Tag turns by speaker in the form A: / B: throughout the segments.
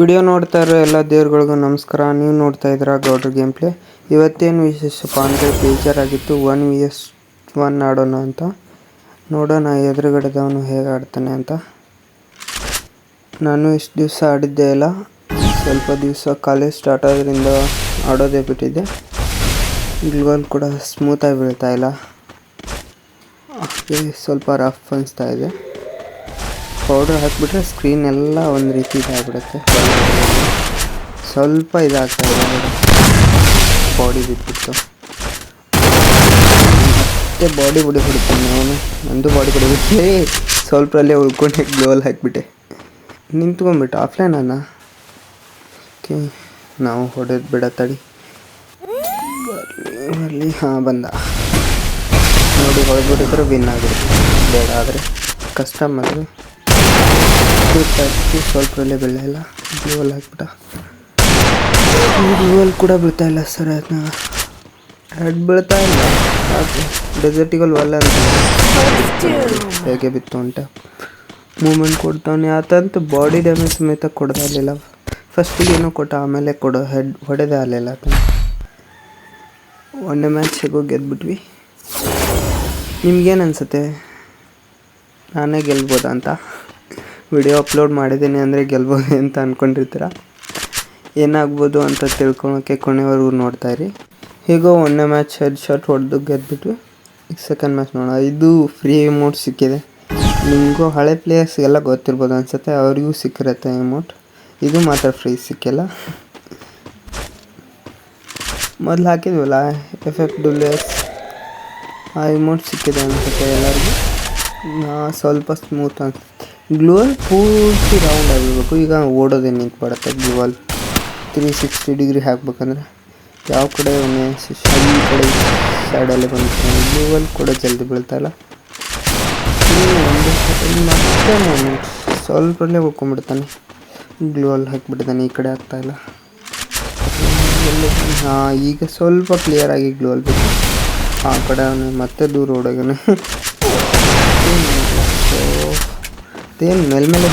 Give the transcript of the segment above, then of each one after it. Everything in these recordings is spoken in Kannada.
A: ವಿಡಿಯೋ ನೋಡ್ತಾ ಇರೋ ಎಲ್ಲ ದೇವ್ರುಗಳಿಗೂ ನಮಸ್ಕಾರ. ನೀವು ನೋಡ್ತಾ ಇದ್ದೀರಾ ಗೌಡ್ರ ಗೇಮ್ ಪ್ಲೇ ಇವತ್ತೇನು ವಿಶೇಷಪ್ಪ ಅಂದರೆ ಬೇಜಾರಾಗಿತ್ತು ಒನ್ ವಿ ಎಸ್ ಒನ್ ಆಡೋಣ ಅಂತ. ನೋಡೋಣ ಎದುರುಗಡೆದವನು ಹೇಗೆ ಆಡ್ತಾನೆ ಅಂತ. ನಾನು ಇಷ್ಟು ದಿವಸ ಆಡಿದ್ದೆ ಇಲ್ಲ. ಸ್ವಲ್ಪ ದಿವಸ ಕಾಲೇಜ್ ಸ್ಟಾರ್ಟ್ ಆದ್ರಿಂದ ಆಡೋದೇ ಬಿಟ್ಟಿದ್ದೆ. ಗ್ಲೋಲ್ ಕೂಡ ಸ್ಮೂತಾಗಿ ಬೀಳ್ತಾ ಇಲ್ಲ. ಸ್ವಲ್ಪ ರಫ್ ಅನಿಸ್ತಾ ಇದೆ. ಪೌಡರ್ ಹಾಕಿಬಿಟ್ರೆ ಸ್ಕ್ರೀನ್ ಎಲ್ಲ ಒಂದು ರೀತಿ ಇದಾಗ್ಬಿಡುತ್ತೆ. ಸ್ವಲ್ಪ ಇದಾಗ್ತಾ ಇದೆ ಬಾಡಿ ಬಿದ್ದಿತ್ತು ಮತ್ತೆ ಬಾಡಿ ಬಿಡಿ ನಾನು. ನಂದು ಬಾಡಿ ಬಿಟ್ಟೆ ಸ್ವಲ್ಪರಲ್ಲೇ ಉಳ್ಕೊಂಡೆ ಗ್ಲೋಲ್ ಹಾಕಿಬಿಟ್ಟೆ. ನಿಂತ್ಕೊಂಡ್ಬಿಟ್ಟು ಆಫ್ಲೈನ್ ಅನ್ನ ಓಕೆ, ನಾವು ಹೊಡೆದು ಬಿಡ ತಡಿ. ಬರ್ಲಿ ಹಾಂ, ಬಂದ. ನೋಡಿ, ಹೊಡೆದ್ಬಿಟ್ಟಿದ್ರೆ ವಿನ್ ಆಗಿರುತ್ತೆ ಬೇಡ ಆದರೆ. ಕಸ್ಟಮರ್ ಸ್ವಲ್ಪರಲ್ಲೇ ಬೀಳಲಿಲ್ಲ ಗ್ಲೂವಲ್ ಹಾಕ್ಬಿಟ್ಟ. ಗ್ಲೂವಲ್ ಕೂಡ ಬೀಳ್ತಾ ಇಲ್ಲ ಸರ್ ಅದನ್ನ ಹೆಡ್ ಬೀಳ್ತಾ ಇಲ್ಲ. ಯಾಕೆ ಡೆಸರ್ಟಿಗಲ್ ಒಲ್ಲ ಅಂತ ಹೇಗೆ ಬಿತ್ತು ಅಂತ. ಮೂಮೆಂಟ್ ಕೊಡ್ತಾವನೆ ಆತಂತೂ ಬಾಡಿ ಡ್ಯಾಮೇಜ್ ಸಮೇತ ಕೊಡ್ತಾ ಇರಲಿಲ್ಲ. ಫಸ್ಟಿಗೆ ಏನೋ ಕೊಟ್ಟ, ಆಮೇಲೆ ಕೊಡೋ. ಹೆಡ್ ಹೊಡೆದೇ ಆಗಲಿಲ್ಲ ಆತನ ಒಂದೇ ಮ್ಯಾಚ್ ಹೇಗೋ ಗೆದ್ಬಿಟ್ವಿ. ನಿಮ್ಗೇನು ಅನಿಸುತ್ತೆ? ನಾನೇ ಗೆಲ್ಬೋದಾ ಅಂತ? ವಿಡಿಯೋ ಅಪ್ಲೋಡ್ ಮಾಡಿದ್ದೀನಿ ಅಂದರೆ ಗೆಲ್ಬೋದು ಅಂತ ಅಂದ್ಕೊಂಡಿರ್ತೀರ ಏನಾಗ್ಬೋದು ಅಂತ ತಿಳ್ಕೊಳೋಕ್ಕೆ ಕೊನೆವರೆಗೂ ನೋಡ್ತಾ ಇರಿ. ಹೀಗೋ ಒಂದನೇ ಮ್ಯಾಚ್ ಹೆಡ್ ಶಾಟ್ ಹೊಡೆದು ಗೆದ್ದುಬಿಟ್ಟು ಈಗ ಸೆಕೆಂಡ್ ಮ್ಯಾಚ್ ನೋಡೋಣ. ಇದು ಫ್ರೀ ಇಮೋಟ್ ಸಿಕ್ಕಿದೆ. ನಿಮಗೂ ಹಳೆ ಪ್ಲೇಯರ್ಸ್ಗೆಲ್ಲ ಗೊತ್ತಿರ್ಬೋದು ಅನ್ಸುತ್ತೆ. ಅವರಿಗೂ ಸಿಕ್ಕಿರುತ್ತೆ ಇಮೋಟ್ ಇದು ಮಾತ್ರ ಫ್ರೀ ಸಿಕ್ಕಿಲ್ಲ. ಮೊದಲು ಹಾಕಿದ್ವಲ್ಲ ಎಫ್ ಎಫ್ ಡುಲಿಯರ್ಸ್ ಆ ಅಮೌಂಟ್ ಸಿಕ್ಕಿದೆ ಅನಿಸುತ್ತೆ ಎಲ್ಲರಿಗೂ. ಸ್ವಲ್ಪ ಸ್ಮೂತ್ ಅನ್ಸುತ್ತೆ. ಗ್ಲೂವಲ್ ಪೂರ್ತಿ ರೌಂಡ್ ಆಗಿರ್ಬೇಕು. ಈಗ ಓಡೋದೇ ನಿಂತ್ಬಿಡುತ್ತೆ ಗ್ಲೋವಲ್ ತ್ರೀ ಸಿಕ್ಸ್ಟಿ ಡಿಗ್ರಿ ಹಾಕ್ಬೇಕಂದ್ರೆ ಯಾವ ಕಡೆ ಒಮ್ಮೆ ಈ ಕಡೆ ಸೈಡಲ್ಲಿ ಬಂದಿರ್ತಾನೆ ಗ್ಲೋವಲ್ ಕೂಡ ಜಲ್ದಿ ಬೀಳ್ತಾಯಿಲ್ಲ ಮತ್ತೆ ಮೂಮೆಂಟ್ ಸ್ವಲ್ಪಲ್ಲೇ ಉಳ್ಕೊಂಡ್ಬಿಡ್ತಾನೆ. ಗ್ಲೋವಲ್ ಹಾಕಿಬಿಡ್ತಾನೆ ಈ ಕಡೆ ಆಗ್ತಾಯಿಲ್ಲ ಹಾಂ, ಈಗ ಸ್ವಲ್ಪ ಕ್ಲಿಯರ್ ಆಗಿ ಬಿಟ್ಟು ಆ ಕಡೆ ಮತ್ತೆ ದೂರ ಓಡೋಗನೆ ಏನು ಮೇಲ್ಮೇಲೆ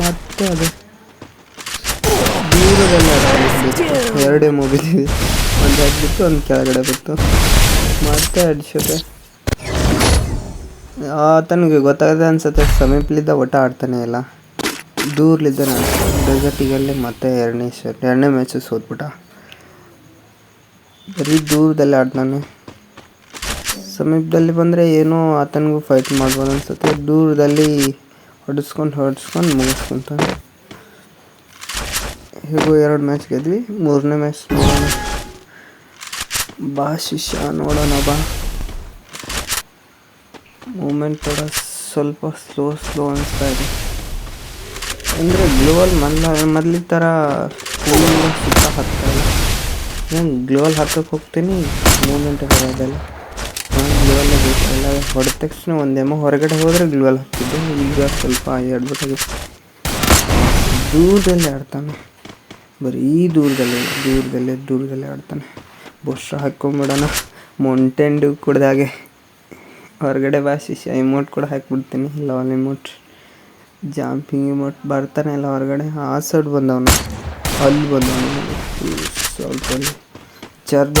A: ಮತ್ತೆ ಅದು ದೂರದಲ್ಲಿ ಎರಡೇ ಮುಗಿದಿದೆ ಒಂದು ಹೆಡ್ ಬಿಟ್ಟು ಒಂದು ಕೆಳಗಡೆ ಬಿತ್ತು ಮತ್ತೆ ಅಡ್ಸೋದೆ ಆತನಿಗೆ ಗೊತ್ತಾಗದೆ ಅನ್ಸುತ್ತೆ ಸಮೀಪಲಿದ್ದ ಒಟ್ಟ ಆಡ್ತಾನೆ ಇಲ್ಲ. ದೂರ್ಲಿದ್ದ ನಾನು ಡೆಸರ್ಟಿಗಲ್ಲಿ ಮತ್ತೆ ಎರಡನೇ ಶರ್ಟ್ ಎರಡನೇ ಮ್ಯಾಚು ಸೋತ್ಬಿಟ್ಟ. ಬರೀ ದೂರದಲ್ಲಿ ಆಡ್ತಾನೆ. ಸಮೀಪದಲ್ಲಿ ಬಂದರೆ ಏನೋ ಆತನಿಗೂ ಫೈಟ್ ಮಾಡ್ಬೋದು ಅನ್ಸುತ್ತೆ. ದೂರದಲ್ಲಿ ಹೊಡಿಸ್ಕೊಂಡು ಹೊಡಿಸ್ಕೊಂಡು ಮುಗಿಸ್ಕೊಂತಾನೆ ಹೇಗೋ ಎರಡು ಮ್ಯಾಚ್ ಗೆದ್ವಿ. ಮೂರನೇ ಮ್ಯಾಚ್ ನೋಡೋಣ. ಬಾ ಶಿಷ್ಯ, ನೋಡೋಣ ಬಾ. ಮೂಮೆಂಟ್ ಕೂಡ ಸ್ವಲ್ಪ ಸ್ಲೋ ಸ್ಲೋ ಅನಿಸ್ತಾ ಇದೆ. ಅಂದರೆ ಗ್ಲೋವಲ್ ಮೊದಲ ಮೊದಲಿನ ಥರ ಸುತ್ತ ಹತ್ತಲ್ಲ ಏನು ಗ್ಲೋವಲ್ ಹತ್ತಕ್ಕೆ ಹೋಗ್ತೀನಿ ಮೂಮೆಂಟ್ ಬರೋದಲ್ಲ ನಾನು ಗ್ಲೋವಲ್ಲೇ ಎಲ್ಲ ಹೊಡೆದ ತಕ್ಷಣ ಒಂದೇಮೋ ಹೊರಗಡೆ ಹೋದರೆ ಗ್ಲೋವಲ್ ಹಾಕ್ತಿದ್ದೆ ಈಗ ಸ್ವಲ್ಪ ಎಡ್ಬಿಟ್ಟಾಗಿತ್ತು ದೂರದಲ್ಲಿ ಆಡ್ತಾನೆ. ಬರೀ ದೂರದಲ್ಲಿ, ದೂರದಲ್ಲೇ ದೂರದಲ್ಲೇ ಆಡ್ತಾನೆ. ಬೊಸ್ಸ ಹಾಕ್ಕೊಂಬಿಡೋಣ ಮೊಂಟೆಂಡು ಕುಡ್ದಾಗೆ ಹೊರಗಡೆ ಬಾ ಶಿಷ್ಯ ಇಮೋಟ್ ಕೂಡ ಹಾಕ್ಬಿಡ್ತೀನಿ. ಲವಲ್ ಇಮೋಟ್ ಜಾಂಪಿಂಗ್ ಇಮೋಟ್ ಬರ್ತಾನೆ ಇಲ್ಲ ಹೊರಗಡೆ. ಆ ಸೈಡ್ ಬಂದವನು. ಅಲ್ಲಿ ಬಂದವನು. ಸ್ವಲ್ಪ ಚರ್ಬ್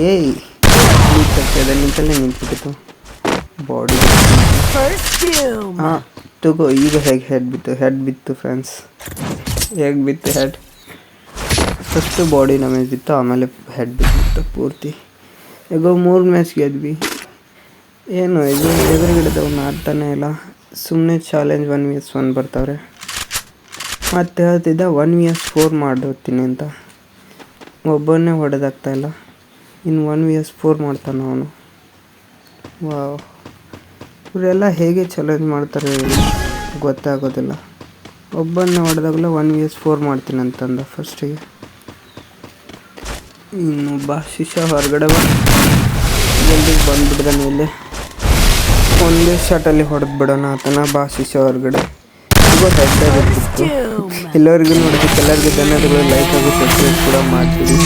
A: ಏಯ್. ನಿಂತಲ್ಲೇ ನಿಂತ್ಬಿಟ್ಟಿತ್ತು. ಬಾಡಿ ಹಾಂ ತಗೋ ಈಗ ಹೇಗೆ ಹೆಡ್ ಬಿತ್ತು? ಹೆಡ್ ಬಿತ್ತು ಫ್ರೆಂಡ್ಸ್ ಹೇಗೆ ಬಿತ್ತು ಹೆಡ್ ಫಸ್ಟು ಬಾಡಿ ನಮಗೆ ಬಿತ್ತು ಆಮೇಲೆ ಹೆಡ್ ಬಿತ್ತು ಪೂರ್ತಿ. ಈಗ ಮೂರು ಮ್ಯಾಚ್ ಗೆದ್ವಿ. ಏನು ಇದು ಎದುರುಗಡೆದವ್ನು ಆಡ್ತಾನೆ ಇಲ್ಲ. ಸುಮ್ಮನೆ challenge one v s one ಬರ್ತಾವ್ರೆ. ಮತ್ತೆ ಹೇಳ್ತಿದ್ದ ಒನ್ ವಿ ಎಸ್ ಫೋರ್ ಮಾಡಿರ್ತೀನಿ ಅಂತ. ಒಬ್ಬನೇ ಹೊಡೆದಾಗ್ತಾ ಇಲ್ಲ. ಇನ್ನು ಒನ್ ವಿ ಎಸ್ ಫೋರ್ ಮಾಡ್ತಾನೆ ಅವನು. ವಾವ್. ಇವರೆಲ್ಲ ಹೇಗೆ ಚಾಲೆಂಜ್ ಮಾಡ್ತಾರೆ ಗೊತ್ತಾಗೋದಿಲ್ಲ. ಒಬ್ಬನ್ನ ಹೊಡೆದಾಗಲೇ ಒನ್ ವಿ ಎಸ್ ಫೋರ್ ಮಾಡ್ತೀನಿ ಅಂತಂದ ಫಸ್ಟಿಗೆ ಇನ್ನೊಬ್ಬ ಶಿಷ್ಯ ಹೊರಗಡೆ ಬಂದು ಜಲ್ದಿ ಮೇಲೆ ಒಂದೇ ಶಾಟಲ್ಲಿ ಹೊಡೆದು ಬಿಡೋಣ ಆತನ ಬಾ ಶಿಷ್ಯ ಹೊರಗಡೆ. ಎಲ್ಲರಿಗೂ ನೋಡೋದಕ್ಕೆ ಎಲ್ಲರಿಗೂ ಧನ್ಯವಾದಗಳು. ಲೈಕ್ ಆಗಿ ಸಬ್ಸ್ಕ್ರೈಬ್ ಕೂಡ ಮಾಡ್ತೀವಿ